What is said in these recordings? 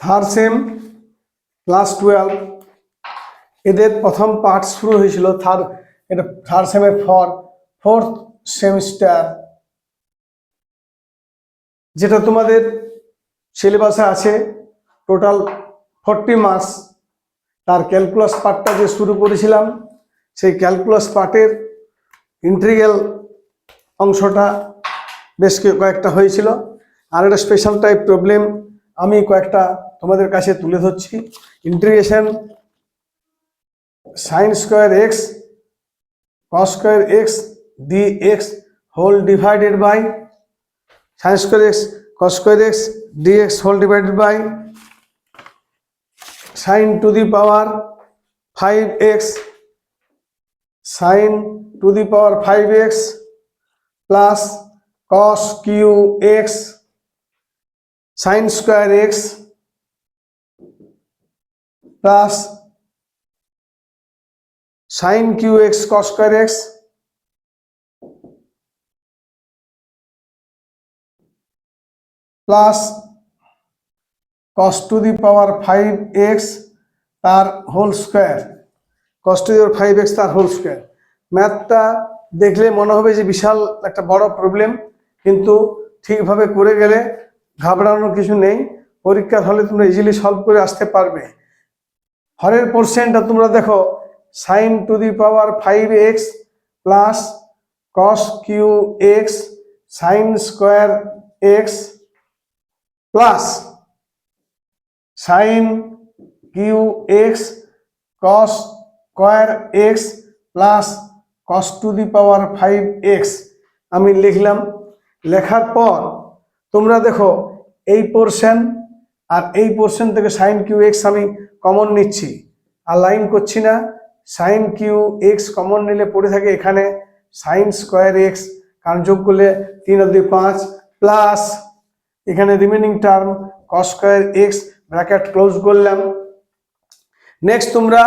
Third same class twelve এদের প্রথম part শুরু হয়েছিল থার্ড এটা থার্ড সেমের ফর ফোর্থ সেমিস্টার যেটা তোমাদের সিলেবাসে আছে টোটাল ফর্টি মার্কস তার ক্যালকুলাস পার্টটা যে শুরু করেছিলাম, সেই ক্যালকুলাস পার্টের ইন্ট্রিগেল অংশটা বেশ কয়েকটা হয়েছিল। আর একটা স্পেশাল টাইপ প্রবলেম আমি কয়েকটা তোমাদের কাছে তুলে ধরছি। Integration sine square X cos square X D X whole divided by sine square X cos square X D X whole divided by sine to the power five X sine to the power five X plus cos cube X sine square X plus sine cube X cos square X plus cos to the power five X তার whole square. Cos to the power five X তার whole square. ম্যাথটা দেখলে মনে হবে যে বিশাল একটা বড় problem কিন্তু ঠিকভাবে করে গেলে ঘাবড়ানোর কিছু নেই। পরীক্ষার হলে তোমরা ইজিলি সলভ করে আসতে পারবে। হরের পোর্শনটা তোমরা দেখো sine to the power five X plus cos cube X sine square X plus sine cube X cos square X plus cos to the power five X আমি লিখলাম, লেখার পর তোমরা দেখো, এই পোর্শন আর এই পোর্শন থেকে সাইন কিউ এক্স আমি কমন নিচ্ছি। আর লাইন করছি না। সাইন কিউ এক্স কমন নিলে পড়ে থাকে এখানে সাইন স্কোয়ার এক্স কারণ যোগ করলে তিন অব্দি পাঁচ প্লাস এখানে remaining term cos square X bracket close করলাম। নেক্সট তোমরা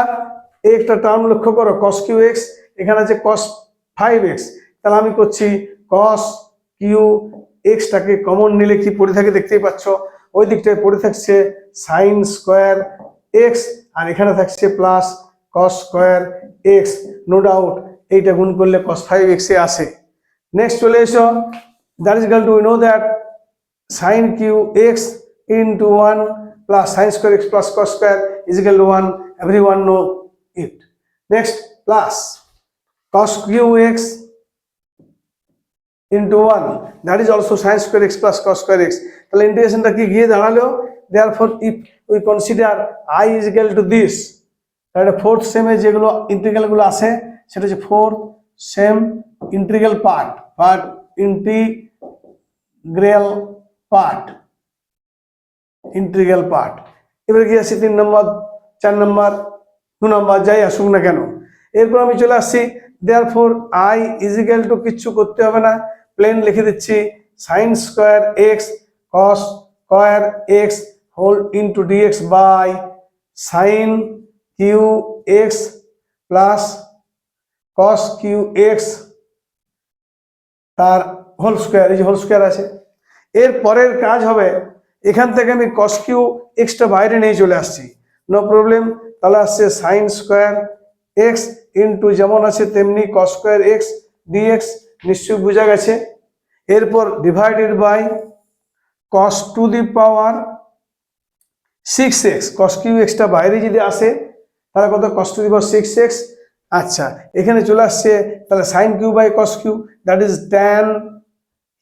একটা টার্ম লক্ষ্য করো কস কিউ এক্স এখানে আছে কস ফাইভ এক্স তাহলে আমি করছি কস কিউ এক্সটাকে কমন নিলে কি পড়ে থাকে দেখতেই পাচ্ছ? ওই দিকটায় পড়ে থাকছে সাইন স্কোয়ার এক্স আর এখানে থাকছে plus cos square X no doubt এইটা গুণ করলে কস ফাইভ এক্সে আসে। নেক্সট চলে এসো। That is equal to know that sin q x into 1 plus sin square x plus cos square is equal to 1 everyone know it next plus cos cube x into 1 that is also sin square x plus cos square x. তাহলে ইন্টিগ্রেশনটা কি গিয়ে দাঁড়াল? Therefore, if we consider i is equal to this, তাহলে fourth সেমে যেগুলো ইন্টিগ্রালগুলো আসে সেটা হচ্ছে fourth sem integral part part integral part integral part এবারে কি আসছে? তিন নম্বর, চার নম্বর, দু নম্বর, যাই আসুক না কেন। এরপর আমি চলে আসছি therefore I is equal to কিচ্ছু করতে হবে না। প্লেন লিখে দিচ্ছি sine square X cos square X whole into DX by sine cube X plus cos cube X তার হোল স্কোয়ার এই যে হোল স্কোয়ার আছে। এর পরের কাজ হবে, এখান থেকে আমি কস কিউ এক্সটা বাইরে নিয়ে চলে আসছি। নো প্রবলেম তাহলে আসছে সাইন স্কোয়ার এক্স ইন্টু যেমন আছে, তেমনি কস স্কোয়ার এক্স ডিএক্স নিশ্চয়ই বোঝা গেছে। এরপর divided by cos to the power six X cos cube extra বাইরে যদি আসে, তাহলে কত? Cos to the power six X আচ্ছা এখানে চলে আসছে, তাহলে sine cube by cos cube that is tan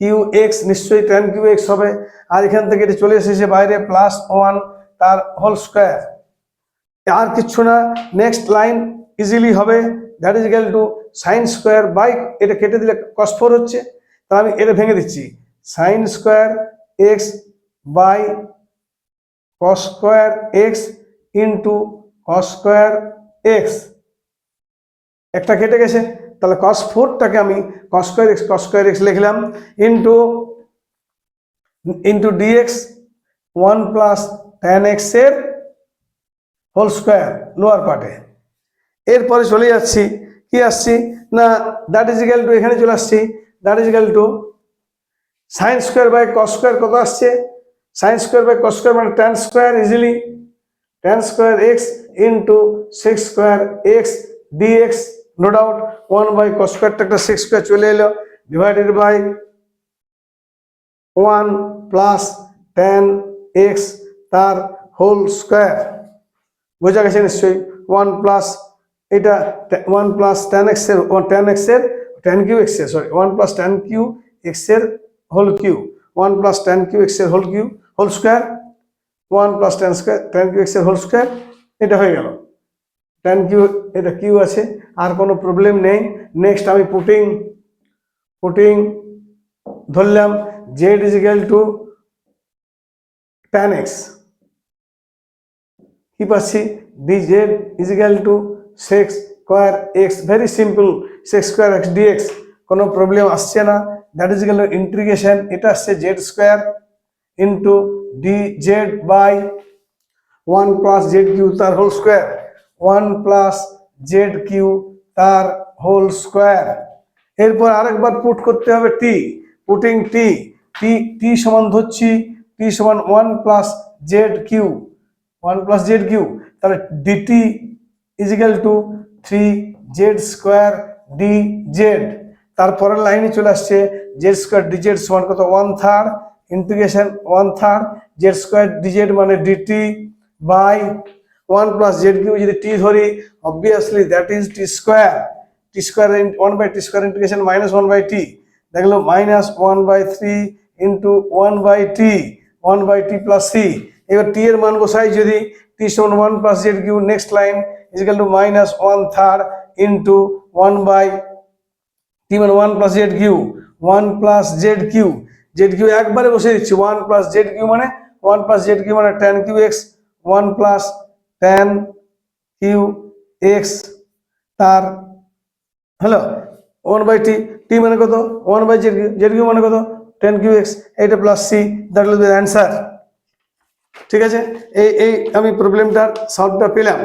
cube X নিশ্চয়ই ট্যান কিউ এক্স হবে। আর এখান থেকে এটা চলে এসেছে বাইরে প্লাস ওয়ান তার হোল স্কোয়ার আর কিচ্ছু না নেক্সট লাইন ইজিলি হবে। That is equal to sine square by এটা কেটে দিলে কস ফোর হচ্ছে। তা আমি এটা ভেঙে দিচ্ছি। Sine square x by cos square x into cos square x একটা কেটে গেছে। তাহলে কস ফোরটাকে আমি cos square x cos square x লিখলাম। Into into dx one plus tan এক্সের হোল স্কোয়ার লোয়ার পার্টে এরপরে চলে যাচ্ছি। কি আসছি? না দ্যাট ইজ ইকাল টু এখানে চলে আসছি। That is equal to sine square by cos square কত আসছে? Sine square by cos square মানে tan square easily tan square x into sec square x dx no doubt one by cos স্কোয়ারটা একটা sec square চলে এলো। Divided by one plus tan x তার whole square বোঝা গেছে নিশ্চয়ই? One plus এটা ওয়ান প্লাস টেন এক্সের টেন এক্সের টেন কিউ এক্স এক্সের sorry one plus tan cube এক্সের whole cube one plus tan cube এক্সের whole cube whole square one plus tan square tan cube এক্সের হোল স্কোয়ার এটা হয়ে গেল। টেন কিউ এটা কিউ আছে, আর কোনো প্রবলেম নেই। নেক্সট আমি পুটিং পুটিং ধরলাম z is equal to tan x কি পাচ্ছি? D z is equal to sec square x very simple sec square x dx কোনো প্রবলেম আসছে না। দ্যাট ইজ ইকাল ইন্টিগ্রেশন এটা আসছে z square into d z by one plus z cube তার whole square one plus z cube তার whole square এরপর আরেকবার put করতে হবে টি পুটিং টি টি টি সমান ধরছি টি সমান one plus z cube one plus z cube তাহলে dt is equal to three z square d z তারপরের লাইনে চলে আসছে জেড স্কোয়ার ডি জেড সমান কত one third integration one third z square d z মানে dt by one plus z cube যদি t ধরি obviously that is t square t square one by t square integration minus one by t দেখল minus one by three into one by t one by t plus c এবার t এর মান বসাই যদি t সমান one plus z cube next line is equal to minus one third into one by t মানে one plus z cube one plus z cube z cube একবারে বসে দিচ্ছি ওয়ান প্লাস জেড কিউ মানে one plus z cube মানে tan cube x one plus tan cube x তার, hello one by t t মানে কত? One by z cube z cube মানে কত? টেন কিউ এক্স এইটা plus c that will be answer ঠিক আছে? এই এই আমি প্রবলেমটার সলভটা পেলাম।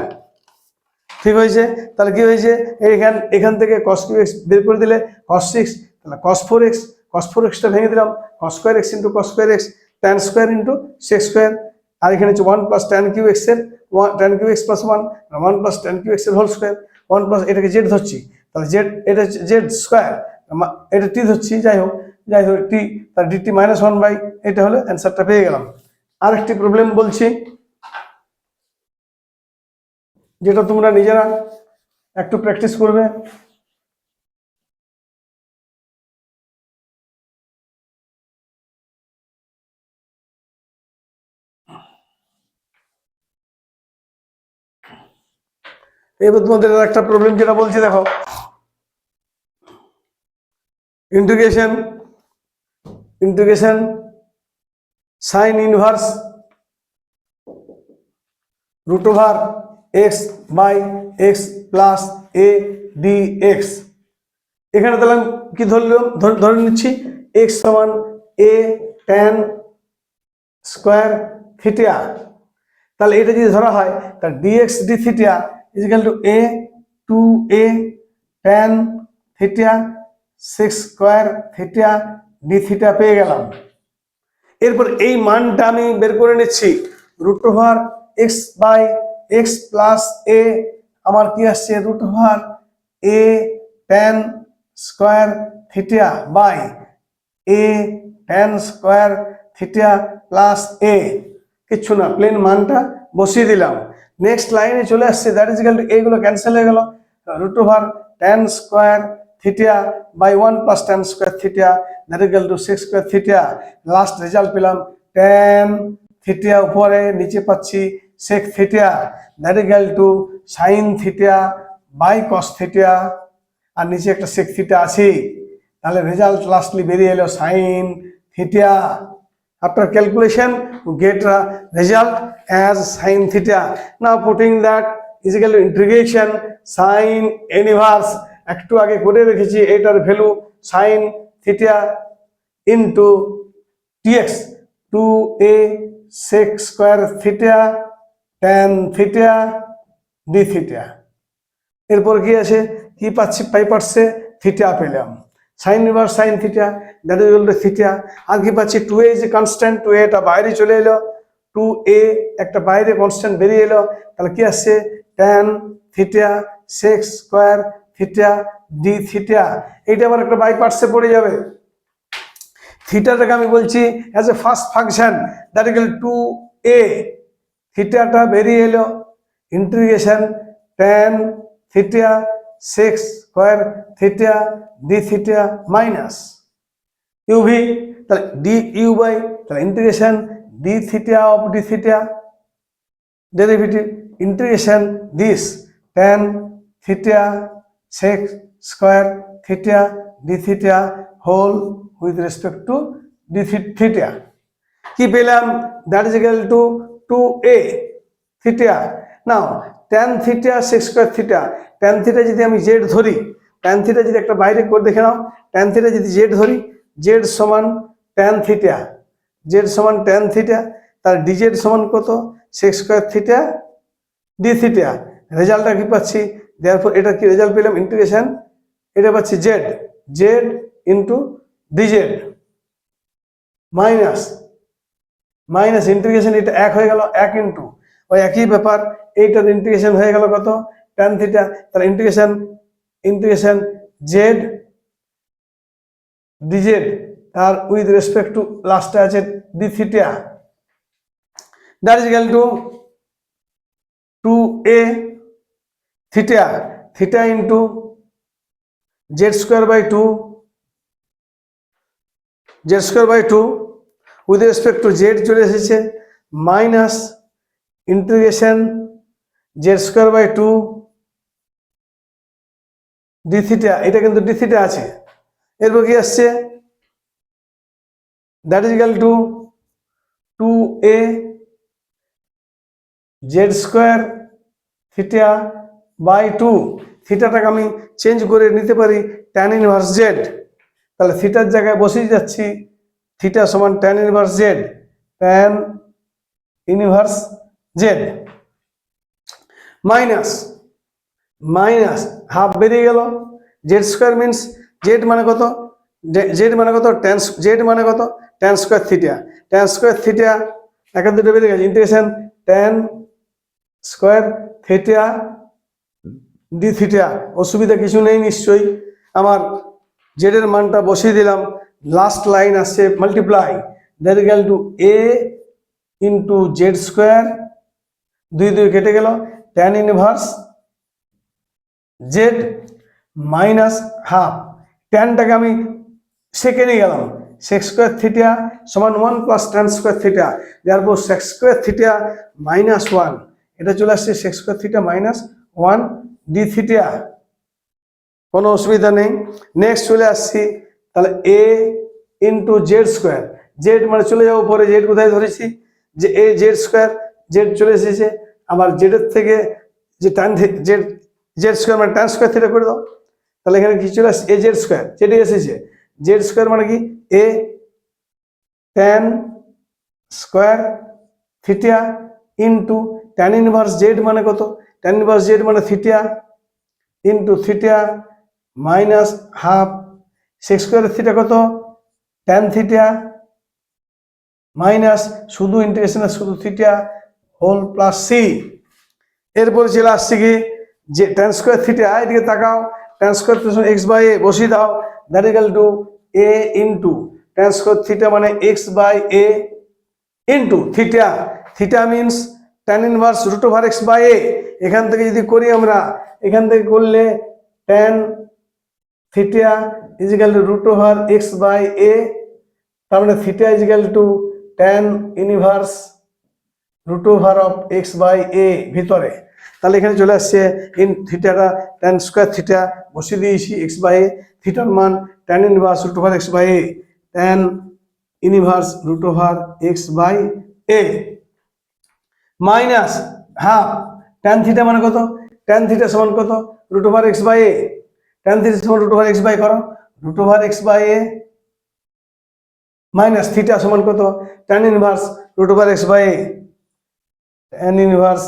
ঠিক হয়েছে? তাহলে কি হয়েছে? এখান এখান থেকে কস কিউ এক্স বের করে দিলে কস সিক্স তাহলে cos four x cos four extra ভেঙে দিলাম। Cos square x into cos square x tan square into sec square আর এখানে হচ্ছে ওয়ান প্লাস ট্যান কিউ এক্সের one tan cube x plus one one plus tan cube এক্সের whole square one plus এটাকে z ধরছি। তাহলে Z এটা হচ্ছে Z square এটা টি ধরছি, যাই হোক যাই হোক টি তার ডিটি মাইনাস ওয়ান বাই এটা হলে অ্যান্সারটা পেয়ে গেলাম। আরেকটি প্রবলেম বলছি। যেটা তোমরা নিজেরা একটু প্র্যাকটিস করবে। এবার তোমাদের একটা প্রবলেম যেটা বলছি, দেখো। Integration integration sine inverse root over x by x plus a d x. এখানে তাহলে কি ধরলাম ধরে নিচ্ছি, এক্স সমান এ টেন স্কোয়ার থিটিয়া তাহলে এটা যদি ধরা হয়, তাহলে dx d theta is equal to a two a tan theta sec square theta d theta পেয়ে গেলাম। এরপর এই মানটা আমি বের করে নিচ্ছি root over x by x plus a আমার কি আসছে? Root over a tan square theta by a tan square theta plus a কিচ্ছু না প্লেন মানটা বসিয়ে দিলাম। নেক্সট লাইনে চলে আসছে দ্যাট ইজ টু এইগুলো ক্যান্সেল হয়ে গেল। Root over tan square theta by one plus tan square theta that equal to sec square theta last result পেলাম টেন থিটিয়া উপরে, নিচে পাচ্ছি sec থিটিয়া that is to sine theta theta by cos আর নিচে একটা sec theta আছে, তাহলে result lastly বেরিয়ে এলো sine theta after calculation get result as sine theta now putting that is equal integration sine inverse একটু আগে করে রেখেছি, এটার value sine theta into dx two a sec square theta tan theta d theta এরপর কি আছে কি পাচ্ছি? পাই পাচ্ছে থিটা পেলাম। Sine inverse sine theta that is equal to theta আর কি পাচ্ছি? টু এ যে কনস্ট্যান্ট টু এটা বাইরে চলে এলো। টু এ একটা বাইরে কনস্ট্যান্ট বেরিয়ে এলো। তাহলে কি আসছে? Tan theta sec square theta d theta এইটা আবার একটা বাই পার্টসে পড়ে যাবে। থিটাটাকে আমি বলছি as a first function that equal to a থিটাটা বেরিয়ে এলো। Integration tan theta sec square theta d theta minus uv তাহলে ডি ইউ বাই তাহলে integration d theta of d theta derivative integration this tan theta sec square theta d theta whole with respect to d theta কি পেলাম? That is equal to two a theta now tan theta sec square theta tan theta যদি আমি Z ধরি tan theta যদি একটা বাইরে করে দেখে নাও ট্যান থিটা যদি জেড ধরি জেড সমান ট্যান থিটা জেড সমান ট্যান থিটা তার ডিজেড সমান কত? Sec square theta D theta রেজাল্টটা কি পাচ্ছি? দেওয়ার এটা কি রেজাল্ট পেলাম? ইন্টিগ্রেশন এটা পাচ্ছি into dz minus minus integration এটা এক হয়ে গেল, এক ইন্টু ওই একই ব্যাপার, এইটার ইন্টিগ্রেশন হয়ে গেল কত? ট্যান থিটা তার ইন্টিগ্রেশন ইন্টিগ্রেশন জেড ডিজেড তার উইথ রেসপেক্ট টু লাস্টে আছে d theta that is equal to two a theta theta into z square by two z square by two with respect to z চলে এসেছে minus integration z square by two d theta এটা কিন্তু d theta আছে। এরপর কি আসছে? That is equal to two a z square theta by two থিটাটাকে আমি change করে নিতে পারি ট্যান ইনভার্স জেড তাহলে থিটার জায়গায় বসিয়ে যাচ্ছি থিটা সমান tan inverse z tan inverse z minus minus half বেরিয়ে গেল জেড স্কোয়ার মিনস জেড মানে কত? জেড মানে কত? ট্যান জেড মানে কত? Tan square theta tan square theta একের দুটো বেরিয়ে গেছে integration tan square theta d theta অসুবিধা কিছু নেই নিশ্চয়ই, আমার জেডের মানটা বসিয়ে দিলাম লাস্ট লাইন আসছে multiply that equal to a into z square দুই দুই কেটে গেল tan inverse z minus half ট্যানটাকে আমি সেকে নিয়ে গেলাম সেক্স স্কোয়ার থিটা সমান one plus tan square theta যার পর sec square theta minus one এটা চলে আসছে sec square theta minus one d theta কোনো অসুবিধা নেই নেক্সট চলে আসছি তাহলে a into z square z মানে চলে যাব পরে জেড কোথায় ধরেছি? যে এ জেড স্কোয়ার জেড চলে এসেছে। আবার জেডের থেকে যে ট্যান জেড জেড স্কোয়ার মানে ট্যান স্কোয়ার থিটা করে দাও। তাহলে এখানে কি চলে আসছে? এ জেড স্কোয়ার জেডে এসেছে। জেড স্কোয়ার মানে কি? A tan square theta into tan inverse z মানে কত? ট্যান ইনভার্স জেড মানে theta into theta minus half sec square theta কত? ট্যান থিটা মাইনাস শুধু ইন্টিগ্রেশনে শুধু থিটা হোল প্লাস সি এরপরে চলে আসছে কি? যে ট্যান স্কোয়ার থিটা এদিকে তাকাও tan square x by a বসিয়ে দাও that equal to a into tan square theta মানে x by a into theta theta means tan inverse root over x by a এখান থেকে যদি করি আমরা, এখান থেকে করলে tan theta is equal to root over x by a, তার মানে theta is equal to tan inverse root over of x by a ভিতরে। তাহলে এখানে চলে আসছে ইন থিটাটা ট্যান স্কোয়ার থিটা, বসিয়ে দিয়েছি এক্স বাই এ, থিটার মান tan inverse root over x by a tan inverse root over x by a. Minus half tan theta মানে কত? ট্যান থিটা সমান কত? Root over x by a. Tan theta সমান root over x by করো root over x by a minus theta সমান কত? Tan inverse root over x by a tan inverse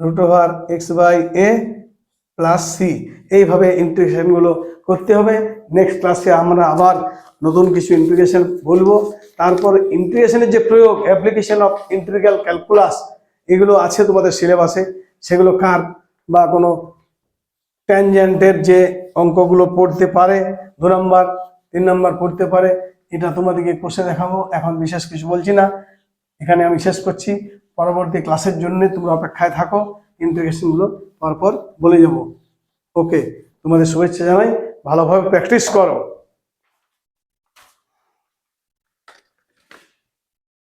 root over x by a plus c এইভাবে ইন্টিগ্রেশনগুলো করতে হবে। Next ক্লাসে আমরা আবার নতুন কিছু ইন্টিগ্রেশন বলব। তারপর ইন্টিগ্রেশনের যে প্রয়োগ অ্যাপ্লিকেশন অফ ইন্টিগ্রাল ক্যালকুলাস এগুলো আছে তোমাদের সিলেবাসে সেগুলো কার বা কোনো ট্যানজেন্টের যে অঙ্কগুলো পড়তে পারে, দু নম্বর, তিন নম্বর পড়তে পারে, এটা তোমাদেরকে কোষে দেখাবো। এখন বিশেষ কিছু বলছি না। এখানে আমি শেষ করছি। পরবর্তী ক্লাসের জন্য তোমরা অপেক্ষায় থাকো ইন্টিগ্রেশনগুলো পরপর বলে যাব। ওকে তোমাদের শুভেচ্ছা জানাই। ভালোভাবে প্র্যাকটিস করো।